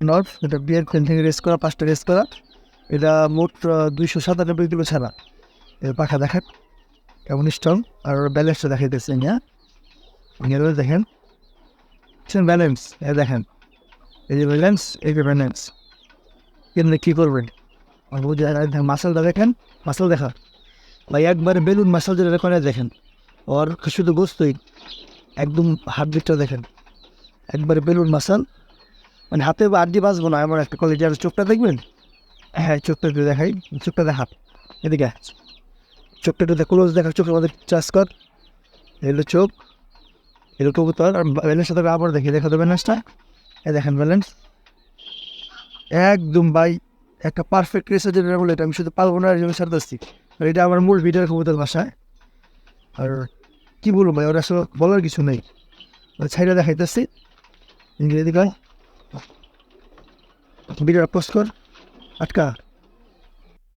North এটা বিয়ের fan থেকে রেস করা, পাঁচটা রেস করা। এটা মোট দুইশো সাতানব্বই কিলো ছাড়া পাখা দেখেন, কেমন স্ট্রং আর ব্যালেন্সটা দেখাইতেছে হ্যাঁ। এগুলো দেখেন ব্যালেন্স এ দেখেন। এই যে ব্যালেন্স এই যে ব্যালেন্স কিন্তু কী করবেন? আর বুঝে মাসালটা দেখেন মাসাল দেখা। ভাই, একবারে বেলুন মাসাল যেটা করে দেখেন। ওর শুধু গোস্তই একদম হাত দিকটা দেখেন। একবারে বেলুন মাসাল মানে হাতে আড্ডি বাঁচবো না, আমার একটা কলেজে আর চোখটা দেখবেন? হ্যাঁ চোখটা একটু দেখাই, চোখটা দেখা। এদিকে। চোখটা একটু ক্লোজ দেখা, চোখের মধ্যে চাষ কর। এলো চোখ এলো কবুতর, আর ব্যালেন্সটা তোকে আবার দেখি, দেখা দেবে ব্যালেন্সটা এ দেখেন ব্যালেন্স একদম বাই একটা পারফেক্ট রেসার যেটা বলে এটা, আমি শুধু পারব না আর জন্য সারতেছি আর এটা আমার মূল ভিডিওর কবুতর ভাষায় আর কী বলব ভাই, ওরা আসলে বলার কিছু নেই। ছাইরা দেখাইতেছি। ইংরেজি কয় ভিডিওটা পোস্ট কর। আটকা।